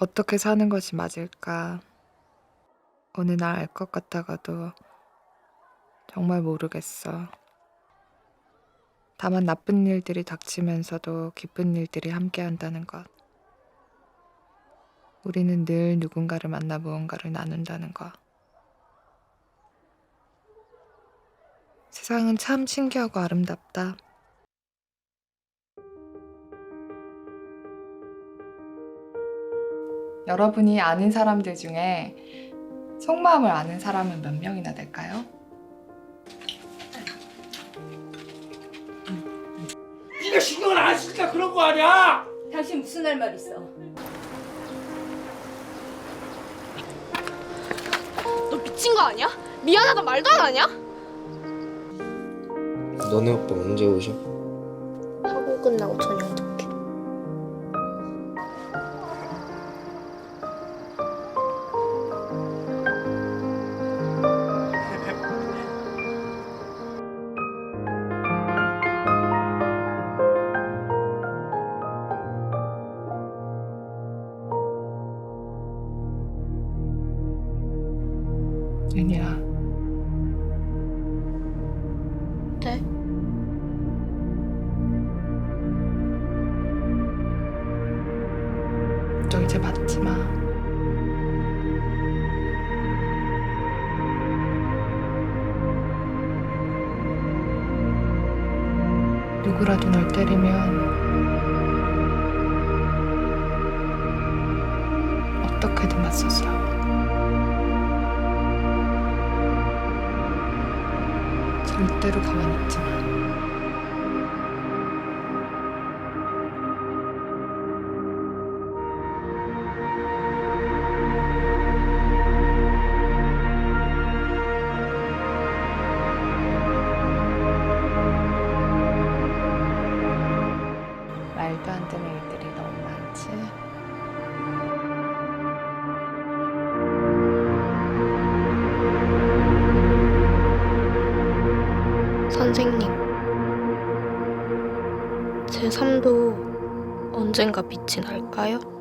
어떻게 사는 것이 맞을까? 어느 날 알 것 같다가도 정말 모르겠어. 다만 나쁜 일들이 닥치면서도 기쁜 일들이 함께 한다는 것. 우리는 늘 누군가를 만나 무언가를 나눈다는 것. 세상은 참 신기하고 아름답다. 여러분이 아는 사람들 중에 속마음을 아는 사람은 몇 명이나 될까요? 네가 신경을 안 쓰니까 그런 거 아니야? 당신 무슨 할 말 있어? 너 미친 거 아니야? 미안하다 말도 안 하냐? 너네 오빠 언제 오셔? 학원 끝나고 저녁 윤희야, 네? 너 이제 맞지 마. 누구라도 널 때리면 어떻게든 맞서 싸 절대로 가만히 있지 마. 말도 안 되는 일들이 너무 많지. 선생님 제 삶도 언젠가 빛이 날까요?